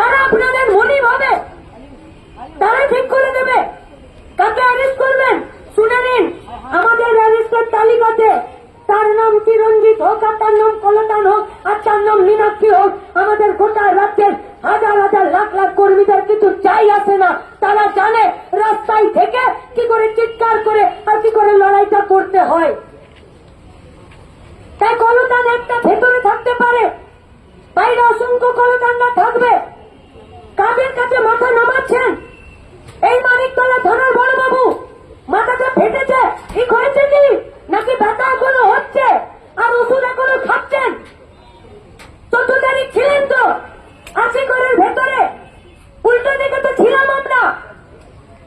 তারা আপনাদের মনিব হবে তারা ঠিক করে দেবে। কাকে অ্যারেস্ট করবেন? শুনে নিন। আমাদের অ্যারেস্টের তালিকাতে তার নাম চিরঞ্জিত হোক আর তার নাম কলতান হোক আর তার নাম মীনাক্ষী হোক, আমাদের গোটা রাজ্যের হাজার হাজার লাখ লাখ কর্মীদের কিছু চাই আসে না। তারা জানে রাস্তায় থেকে কি করে চিৎকার করে আর কি করে লড়াইটা করতে হয়। তাই কলতান একটা ভেতরে থাকতে পারে। বাইরে অসংখ্য কলতানরা থাকবে। কাদের কাছে মাথা নামাচ্ছেন? এই মানিকতলা থানার বড় বাবু মাথাটা ফেটেছে ঠিক হয়েছে কি নাকি ব্যথা এখনও হচ্ছে আর ওষুধ এখনও খাচ্ছেন চোদ্দ তারিখ ছিলেন তো আশি করের ভেতরে উল্টো দিকে তো ছিলাম আমরা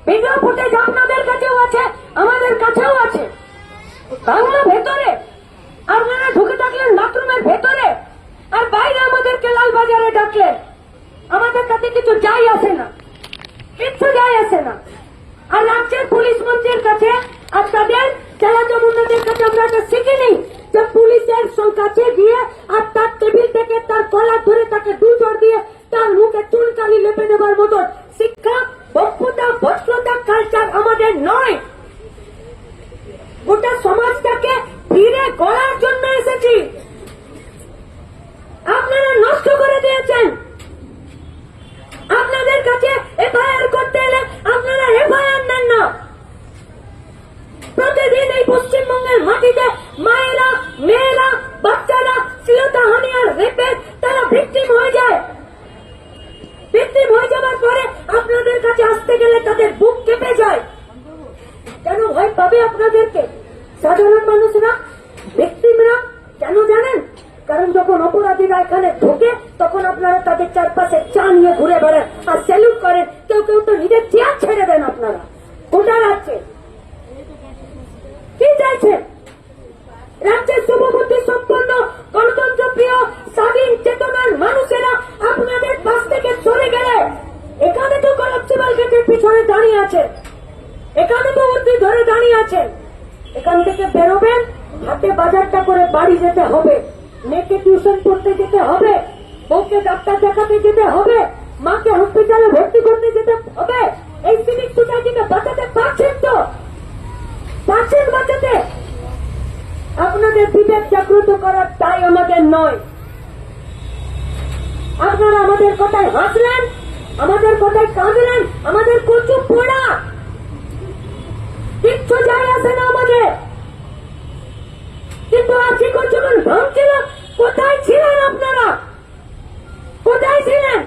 ভিডিও ফুটেজ আপনাদের কাছেও আছে আমাদের কাছেও আছে বাংলা ভেতরে আপনারা ঢুকে থাকলেন বাথরুমের ভেতরে আর বাইরে আমাদেরকে লালবাজারে ডাকলেন আমাদের কাছে কিছু যাই আসে না কিচ্ছু যায় আসে না আর রাজ্যের পুলিশ মন্ত্রীর কাছে আর তাদের চালাতে মুন্ডাদের কাছে আমরা এটা শিখিনি যে পুলিশের সং- কাছে গিয়ে আর তার টেবিল থেকে তার গলা ধরে তাকে দু জোর দিয়ে তার মুখে চুলকানি লেপে নেবার মতন শিক্ষা বক্তৃতা ভদ্রতা কালচার আমাদের নয় গোটা সমাজটাকে ফিরে গড়ার জন্য এসেছি আপনারা নষ্ট করে দিয়েছেন আপনাদের কাছে এফআইআর করতে এলে আপনারা এফআইআর নেন না প্রতিদিন এই পশ্চিমবঙ্গের মাটিতে মায়েরা মেয়েরা বাচ্চারা শ্লীলতাহানি আর রেপে তারা ভিকটিম হয়ে যায় ভিকটিম হয়ে যাওয়ার পরে আপনাদের কাছে আসতে গেলে তাদের যায় কেন ভয় পাবে আপনাদেরকে? সাধারণ মানুষরা ব্যক্তিরা কেন জানেন? কারণ যখন অপরাধীরা এখানে ঢোকে, তখন আপনারা তাদের চারপাশে চা নিয়ে ঘুরে বেড়ান আর স্যালুট করেন। কেউ কেউ তো নিজের চেয়ার ছেড়ে দেন আপনারা। গোটা রাজ্যে? কি চাইছেন রাজ্যের শুভবুদ্ধি সম্পন্ন, গণতন্ত্র প্রিয়, স্বাধীন, চেতনার মানুষেরা আপনাদের পাশ থেকে সরে গেলে এখানে তো কলাপসিবাল গেটের পিছনে দাঁড়িয়ে আছে। এখানে তো ধরে দাঁড়িয়ে আছেন এখান থেকে বেরোবেন হাতে বাজারটা করে বাড়ি যেতে হবে। মেয়েকে টিউশন পড়তে যেতে হবে, বউকে ডাক্তার দেখাতে যেতে হবে, মাকে হসপিটালে ভর্তি করতে যেতে হবে। এই সিভিক সোসাইটিকে বাঁচাতে পারছেন তো? পারছেন বাঁচাতে? আপনাদের বিবেক জাগ্রত করার তাই আমাদের নয়। আপনারা আমাদের কথায় হাসলেন, আমাদের কথায় কাঁদলেন, আমাদের কচু পোড়া। কিচ্ছু যায় আসে না আমাদের কিন্তু আজকে যখন ভাঙছিল কোথায় ছিলেন আপনারা? কোথায় ছিলেন?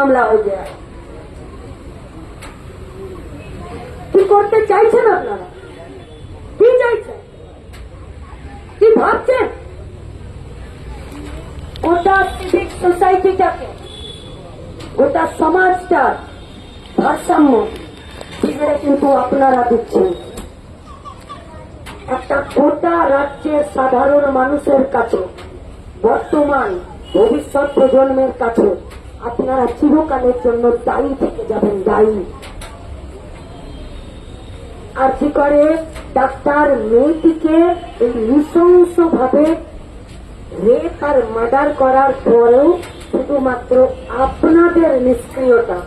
মামলা হয়ে যায় কি করতে চাইছেন আপনারা? কি চাইছেন? কি ভাবছেন? গোটা সিভিক সোসাইটিটাকে গোটা সমাজটার ভারসাম্য বিগড়ে কিন্তু আপনারা দিচ্ছেন। একটা গোটা রাজ্যের সাধারণ মানুষের কাছে, বর্তমান ভবিষ্যৎ প্রজন্মের কাছে আপনারা চিরকালের জন্য দায়ী থেকে যাবেন, দায়ী। আর কি করে? ডাক্তার মেয়েটিকে এই নৃশংস ভাবে রেপ আর মার্ডার করার পরেও শুধুমাত্র আপনাদের নিষ্ক্রিয়তা,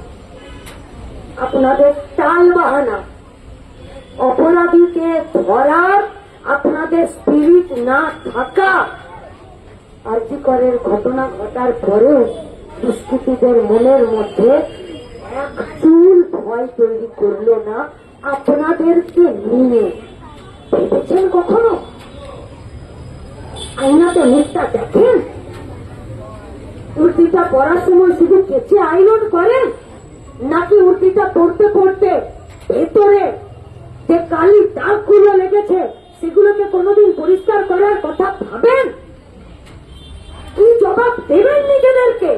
আপনাদের টাল বাহানা অপরাধীকে ধরার, আপনাদের স্পিরিট না থাকা আর্যিকরের ঘটনা ঘটার পরেও দুষ্কৃতীদের মনের মধ্যে এক চুল ভয় তৈরি করল না আপনাদেরকে নিয়ে। ভেবেছেন কখনো? আইনাতে মুখটা দেখেন। উর্তিটা পড়ার সময় শুধু কেচে আইরন করেন, নাকি উর্তিটা পড়তে পড়তে ভেতরে যে কালি দাগগুলো লেগেছে, সেগুলোকে কোনোদিন পরিষ্কার করার কথা ভাবেন? কি জবাব দেবেন নিজেদেরকে?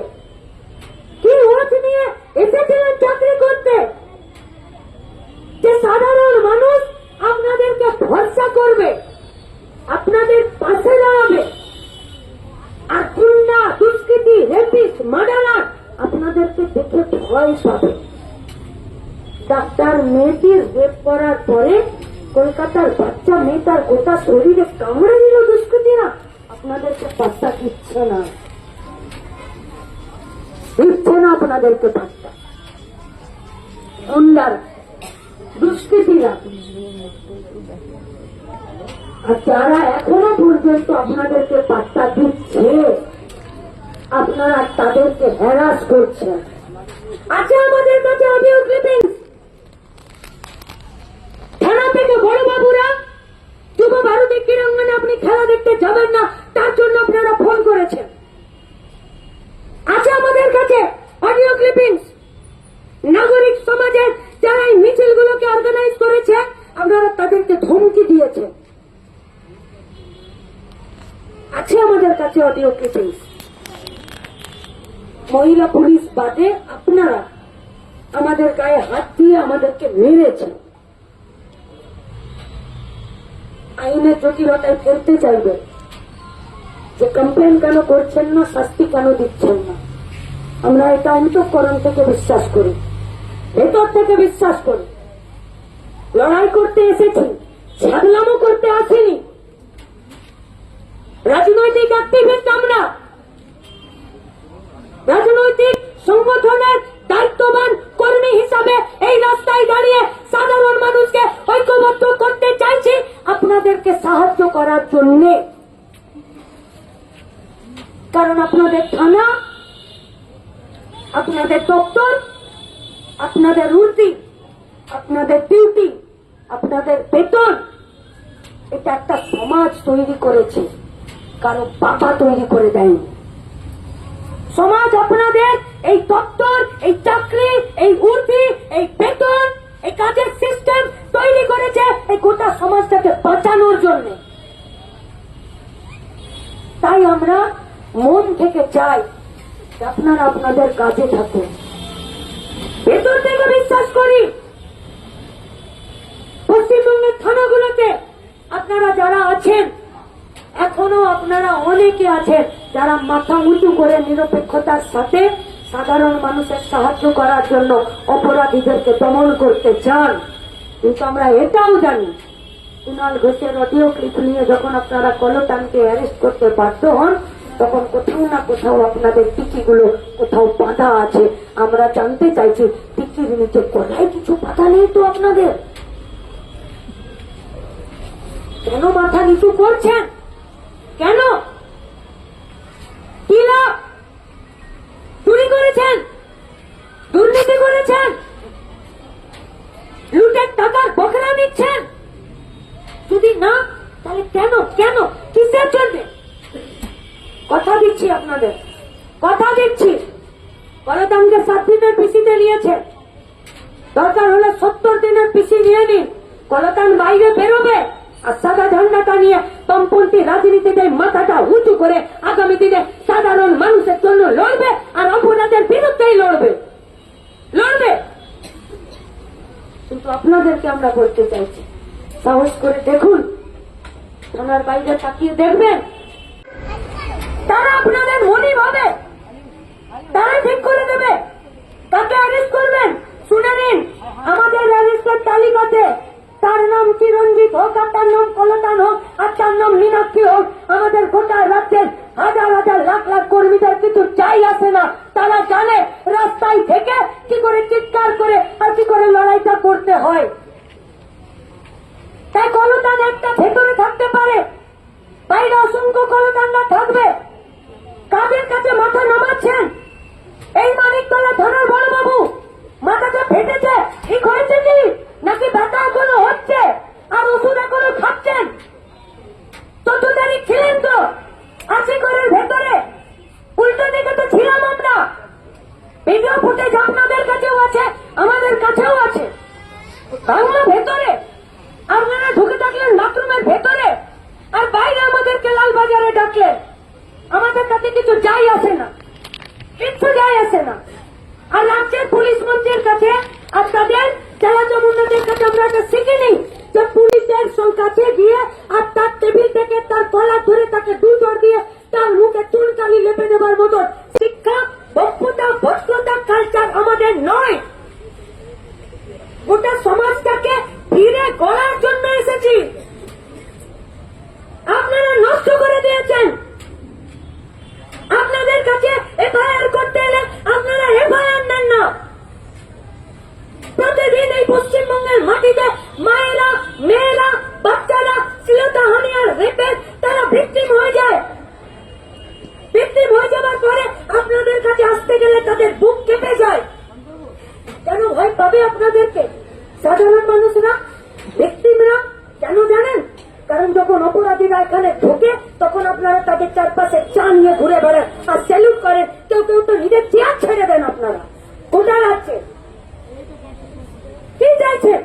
পাশে দাঁড়াবে। আপনাদেরকে দেখে ভয় পাবে। ডাক্তার মেয়েটির রেপ করার পরে কলকাতার বাচ্চা মেয়েটার গোটা শরীরে কামড়ে দিল দুষ্কৃতীরা। আপনাদেরকে পাত্তা দিচ্ছে না। দিচ্ছে না আপনাদেরকে পাত্তা গুন্ডার দুষ্কৃতীরা। আর যারা এখনও পর্যন্ত আপনাদেরকে পাত্তা দিচ্ছে, আপনারা তাদেরকে হ্যারাস করছেন। আছে আমাদের কাছে অডিও ক্লিপিং থানা থেকে বড় বাবুরা, যুব ভারতী ক্রীড়াঙ্গনে আপনি খেলা দেখতে যাবেন না, তার জন্য আপনারা ফোন করেছেন আছে আমাদের কাছে অডিও ক্লিপিংস নাগরিক সমাজের যারা এই মিছিলগুলোকে অর্গানাইজ করেছে আপনারা তাদেরকে ধমকি দিয়েছেন আছে অডিও ক্লিপিংস মহিলা পুলিশ বাদে আপনারা আমাদের গায়ে হাত দিয়ে আমাদেরকে মেরেছেন। আইনের জটিলতায় ফেলতে চাইবে। যে কমপ্লেন কেন করছেন না, শাস্তি কেন দিচ্ছেন না? আমরা এটা অন্তঃকরণ থেকে বিশ্বাস করি। ভেতর থেকে বিশ্বাস করি। লড়াই করতে এসেছি ছাগলামও করতে আসিনি। রাজনৈতিক অ্যাক্টিভিস্ট আমরা। রাজনৈতিক সংগঠনের দায়িত্ববান কর্মী হিসাবে এই রাস্তায় দাঁড়িয়ে সাধারণ মানুষকে ঐক্যবদ্ধ করতে চাইছি, আপনাদেরকে সাহায্য করার জন্য। কারণ আপনাদের থানা, আপনাদের দপ্তর, আপনাদের উর্দি আপনাদের ডিউটি, আপনাদের বেতন, এটা একটা সমাজ তৈরি করেছে। কারও বাবা তৈরি করে দেয়নি। সমাজ আপনাদের এই দপ্তর, এই চাকরি, এই উর্দি এই বেতন, এই কাজের সিস্টেম তৈরি করেছে এই গোটা সমাজটাকে বাঁচানোর জন্য। তাই আমরা মন থেকে চাই আপনারা আপনাদের কাজে থাকুন। ভেতর থেকে বিশ্বাস করি। পশ্চিমবঙ্গের থানাগুলোতে আপনারা যারা আছেন এখনও আপনারা অনেকে আছেন যারা মাথা উঁচু করে নিরপেক্ষতার সাথে সাধারণ মানুষের সাহায্য করার জন্য অপরাধীদেরকে দমন করতে চান। কিন্তু আমরা এটাও জানি কুণাল ঘোষের অডিও ক্লিপ নিয়ে যখন আপনারা কলতানকে অ্যারেস্ট করতে বাধ্য হন, তখন কোথাও না কোথাও আপনাদের টিকিগুলো কোথাও বাঁধা আছে। আমরা জানতে চাইছি, টিকির নিচে কোথায় কিছু বাধা নেই তো আপনাদের? কেন মাথা নিচু করছেন? কেন? কি লাভ চুরি করেছেন, দুর্নীতি করেছেন, লুটের টাকার বকরা নিচ্ছেন। যদি না, তাহলে কেন কেন, কিসের জন্য? কথা দিচ্ছি আপনাদের, কথা দিচ্ছি। কলতামকে সাত দিনের পিসিতে নিয়েছে দরকার হলে সত্তর দিনের পিসি নিয়ে নিন। কলতান বাইরে বেরোবে। আর সাদা ঝান্ডাটা নিয়ে বামপন্থী রাজনীতিতে মাথাটা উঁচু করে আগামী দিনে সাধারণ মানুষের জন্য লড়বে আর অপরাধের বিরুদ্ধেই লড়বে। লড়বে। কিন্তু আপনাদেরকে আমরা বলতে চাইছি, সাহস করে দেখুন থানার বাইরে তাকিয়ে দেখবেন। তারা আপনাদের মনিব হবে তারা ঠিক করে দেবে। কাকে অ্যারেস্ট করবেন? শুনে নিন। আমাদের অ্যারেস্টের তালিকাতে হোক আর তার নাম কলতান হোক আর তার নাম মীনাক্ষী হোক আমাদের গোটা রাজ্যের হাজার হাজার লাখ লাখ কর্মীদের কিছু চাই আসে না। তারা জানে রাস্তায় থেকে কি করে চিৎকার করে আর কি করে লড়াইটা করতে হয়। তাই কলতান একটা ভেতরে থাকতে পারে। বাইরে অসংখ্য কলতান্না থাকবে। কাদের কাছে মাথা নামাচ্ছেন? এই মানিকতলা থানার বড় বাবু মাথাটা ফেটেছে, ঠিক হয়েছে কি? নাকি ব্যথা এখনও হচ্ছে আর ওষুধ এখনও খাচ্ছেন চোদ্দ তারিখ ছিলেন তো আশি ঘরের ভেতরে উল্টো দিকে তো ছিলাম আমরা ভিডিও ফুটেজ আপনাদের কাছেও আছে আমাদের কাছেও আছে বাংলা ভেতরে আপনারা ঢুকে থাকলেন বাথরুমের ভেতরে আর বাইরে আমাদেরকে লালবাজারে ডাকলেন আমাদের কাছে কিছু যাই আসে না কিচ্ছু যায় আসে না আর রাজ্যের পুলিশ মন্ত্রীর কাছে আর তাদের জেলা জমুন্নদের কাছে আমরা একটা শিখিনি যে পুলিশের সং- কাছে গিয়ে আর তার টেবিল থেকে তার গলা ধরে তাকে দুজন দিয়ে তার মুখে চুলকালি লেপে দেবার মতন শিক্ষা দক্ষতা ভদ্রতা কালচার আমাদের নয় গোটা সমাজটাকে ফিরে গড়ার জন্য এসেছি আপনারা নষ্ট করে দিয়েছেন আপনাদের কাছে এফআইআর করতে এলে আপনারা এফআইআর নেন না প্রতিদিন এই পশ্চিমবঙ্গের মাটিতে মায়েরা মেয়েরা বাচ্চারা শ্লীলতাহানি আর রেপে তারা ভিক্টিম হয়ে যায় ভিক্টিম হয়ে যাবার পরে আপনাদের কাছে আসতে গেলে তাদের বুক কেঁপে যায় কেন ভয় পাবে আপনাদেরকে সাধারণ মানুষরা, ব্যক্তিরা কেন জানেন? কারণ যখন অপরাধীরা এখানে ঢোকে, তখন আপনারা তাদের চারপাশে চা নিয়ে ঘুরে বেড়ান আর স্যালুট করেন। কেউ কেউ তো নিজের চেয়ার ছেড়ে দেন আপনারা। কোথায় রাখছে কি চাইছেন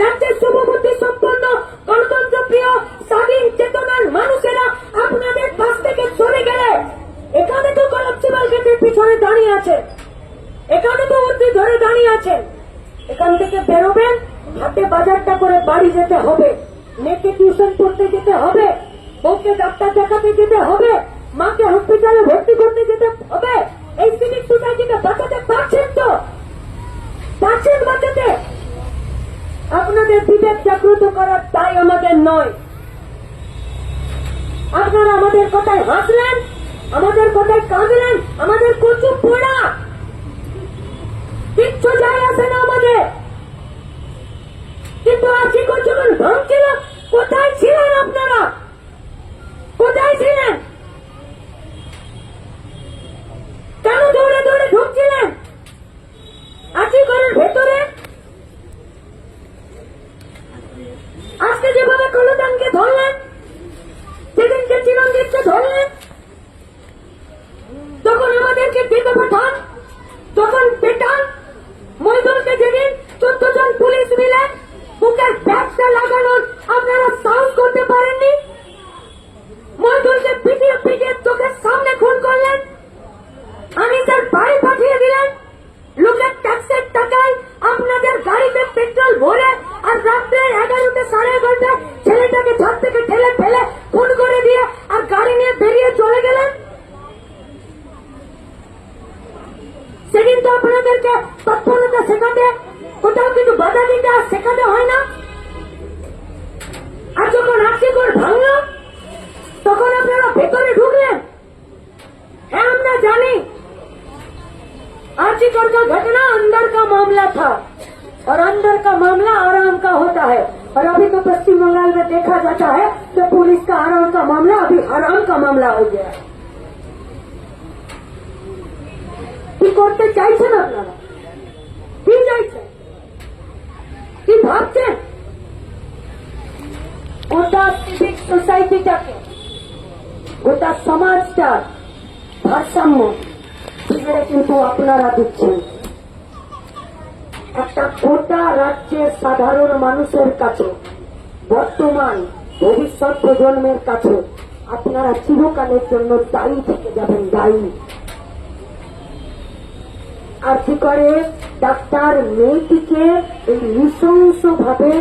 রাজ্যের শুভবুদ্ধি সম্পন্ন গণতন্ত্র প্রিয়, স্বাধীন, চেতনার মানুষেরা আপনাদের পাশ থেকে সরে গেলে এখানে তো কলেক্টিভাল গেটের পিছনে দাঁড়িয়ে আছে। এখানে তো উর্দি ধরে দাঁড়িয়ে আছেন। এখান থেকে বেরোবেন হাতে বাজারটা করে বাড়ি যেতে হবে, মেয়েকে টিউশন পড়তে যেতে হবে, বউকে ডাক্তার দেখাতে যেতে হবে, মাকে হসপিটালে ভর্তি করতে যেতে হবে। এই সিভিক সোসাইটিকে বাঁচাতে পারছেন তো? পারছেন বাঁচাতে? আপনাদের বিবেক জাগ্রত করার তাই আমাদের নয়। আপনারা আমাদের কথায় হাসলেন, আমাদের কথায় কাঁদলেন, আমাদের কচু পোড়া। কিচ্ছু যায় আসে না আমাদের। কিন্তু আজকে যখন ভাঙছিল কোথায় ছিলেন আপনারা? কোথায় ছিলেন? কেন দৌড়ে দৌড়ে ঢুকছিলেন? শেখাতে কোথাও কিছু বাধা দিতে আর শেখাতে হয় না আর যখন আশিকর ভাঙলো তখন আপনারা ভেতরে ঢুকলেন হ্যাঁ আমরা জানি आर्चिकर का घटना अंदर का मामला था और अंदर का मामला आराम का होता है और अभी तो पश्चिम बंगाल में देखा जाता है तो पुलिस का आराम का मामला अभी हराम का मामला हो गया है কি করতে চাইছেন আপনারা কি ভাবছেন গোটা সিভিক সোসাইটিটাকে গোটা সমাজটার ভারসাম্য বিগড়ে কিন্তু আপনারা দিচ্ছেন। একটা গোটা রাজ্যের সাধারণ মানুষের কাছে, বর্তমান ভবিষ্যৎ প্রজন্মের কাছে আপনারা চিরকালের জন্য দায়ী থেকে যাবেন, দায়ী। আর কি করে? ডাক্তার মেয়েটিকে এই নৃশংস ভাবে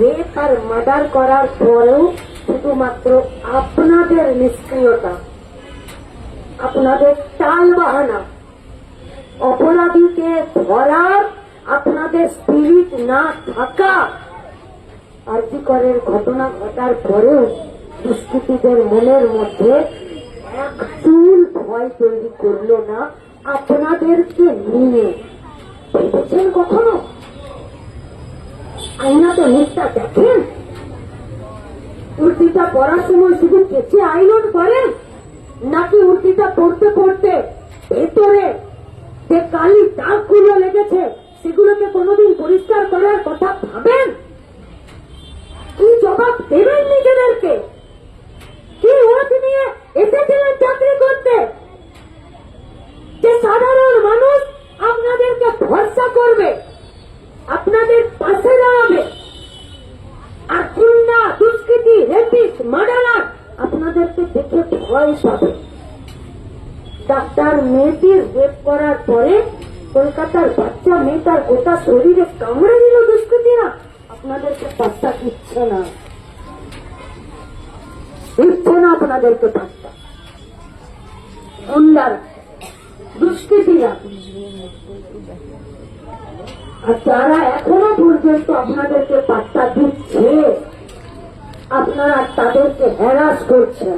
রেপ আর মার্ডার করার পরেও শুধুমাত্র আপনাদের নিষ্ক্রিয়তা, আপনাদের টাল বাহানা অপরাধীকে ধরার, আপনাদের স্পিরিট না থাকা আর্যিকরের ঘটনা ঘটার পরেও দুষ্কৃতীদের মনের মধ্যে এক চুল ভয় তৈরি করল না আপনাদেরকে নিয়ে। ভেবেছেন কখনো আইনা তো মুখটা দেখেন উর্দিটা পড়ার সময় শুধু কেচে আইলন করেন নাকি উর্দিটা পড়তে পড়তে ভেতরে যে কালি দাগগুলো লেগেছে, সেগুলোকে কোনোদিন পরিষ্কার করার কথা ভাবেন কি জবাব দেবেন নিজেদেরকে কি ওয়াজ নিয়ে এসেছিলেন চাকরি করতে যে সাধারণ মানুষ আপনাদেরকে ভরসা করবে আপনাদের পাশে দাঁড়াবে আর গুন্ডা দুষ্কৃতি রেপিস্ট মার্ডারার আপনাদেরকে দেখে ভয় পাবে ডাক্তার মেয়েটির রেপ করার পরে কলকাতার বাচ্চা মেয়েটার গোটা শরীরে কামড়ে দিল দুষ্কৃতীরা। আপনাদেরকে পাত্তা দিচ্ছে না। দিচ্ছে না আপনাদেরকে পাত্তা। গুন্ডার দুষ্কৃতীরা। আর যারা এখনও পর্যন্ত আপনাদেরকে পাত্তা দিচ্ছে, আপনারা তাদেরকে হ্যারাস করছেন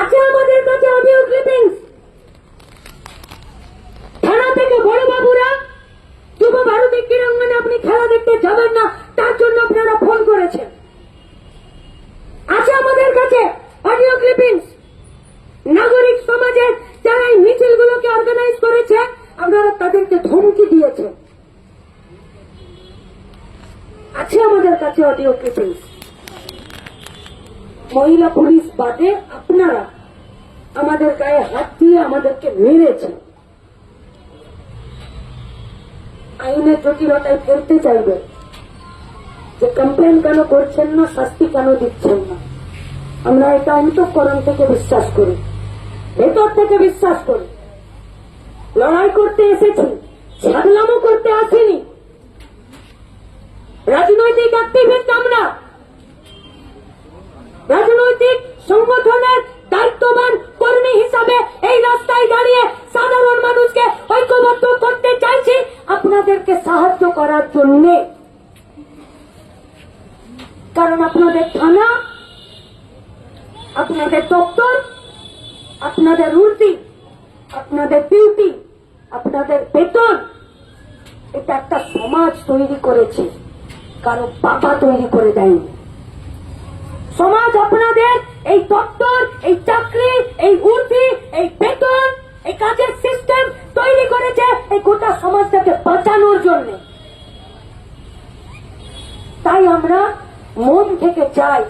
আছে আমাদের কাছে অডিও ক্লিপিংস থানা থেকে বড় বাবুরা যুব ভারতী ক্রীড়াঙ্গনে আপনি খেলা দেখতে যাবেন না তার জন্য আপনারা ফোন করেছেন আছে আমাদের কাছে অডিও ক্লিপিংস নাগরিক সমাজের যারা এই মিছিলগুলোকে অর্গানাইজ করেছে আপনারা তাদেরকে ধমকি দিয়েছেন আছে অডিও ক্লিপিংস মহিলা পুলিশ বাদে আপনারা আমাদের গায়ে হাত দিয়ে আমাদেরকে মেরেছেন আইনের জটিলতায় ফেলতে চাইবে। যে কমপ্লেন কেন করছেন না, শাস্তি কেন দিচ্ছেন না? আমরা এটা অন্তঃকরণ থেকে বিশ্বাস করি। ভেতর থেকে বিশ্বাস করি। লড়াই করতে এসেছি ছাগলামো করতে আসেনি রাজনৈতিক অ্যাক্টিভিস্ট আমরা রাজনৈতিক সংগঠনের দায়িত্ববান কর্মী হিসাবে এই রাস্তায় দাঁড়িয়ে সাধারণ মানুষকে ঐক্যবদ্ধ করতে চাইছি, আপনাদেরকে সাহায্য করার জন্য। কারণ আপনাদের থানা, আপনাদের দপ্তর, আপনাদের উর্দি আপনাদের ডিউটি আপনাদের বেতন, এটা একটা সমাজ তৈরি করেছে। কারও বাবা তৈরি করে দেয়নি। সমাজ আপনাদের এই দপ্তর, এই চাকরি, এই উর্দি এই বেতন, এই কাজের সিস্টেম তৈরি করেছে এই গোটা সমাজটাকে বাঁচানোর জন্য। তাই আমরা মন থেকে চাই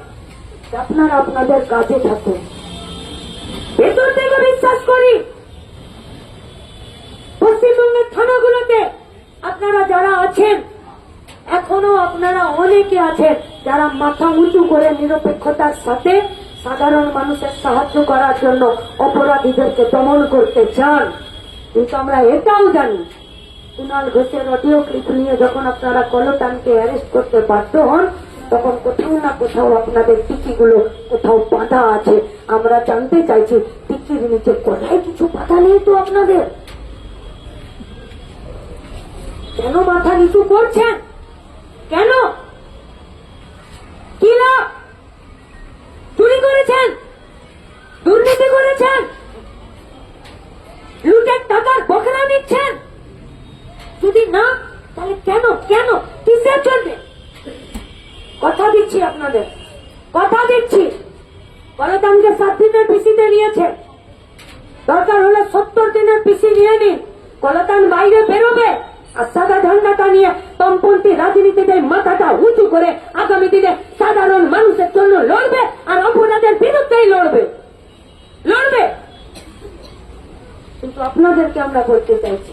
আপনারা আপনাদের কাজে থাকুন। ভেতর থেকে বিশ্বাস করি, পশ্চিমবঙ্গের থানাগুলোতে আপনারা যারা আছেন এখনও আপনারা অনেকে আছেন যারা মাথা উঁচু করে নিরপেক্ষতার সাথে সাধারণ মানুষের সাহায্য করার জন্য অপরাধীদেরকে দমন করতে চান। কিন্তু আমরা এটাও জানি কুণাল ঘোষের অডিও ক্লিপ নিয়ে যখন আপনারা কলতানকে অ্যারেস্ট করতে বাধ্য হন, তখন কোথাও না কোথাও আপনাদের টিকিগুলো কোথাও বাঁধা আছে। আমরা জানতে চাইছি, টিকির নিচে কোথায় কিছু বাধা নেই তো আপনাদের? কেন মাথা নিচু করছেন? কেন? কি লাভ চুরি করেছেন? দুর্নীতি করেছেন? লুটের টাকার বখরা নিচ্ছেন? যদি না, তাহলে কেন কেন? কিসের জন্য? কথা দিচ্ছি আপনাদের। কথা দিচ্ছি। কলতামকে সাত দিনের পিসিতে নিয়েছে। দরকার হলে সত্তর দিনের পিসি নিয়ে নিন। কলতান বাইরে বেরোবে। সাদা ঝান্ডাটা নিয়ে বামপন্থী রাজনীতিতে মাথাটা উঁচু করে আগামী দিনে সাধারণ মানুষের জন্য লড়বে আর অপরাধের বিরুদ্ধেই লড়বে। লড়বে। কিন্তু আপনাদেরকে আমরা বলতে চাইছি,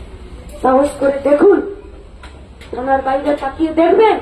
সাহস করে দেখুন, থানার বাইরে তাকিয়ে দেখবেন।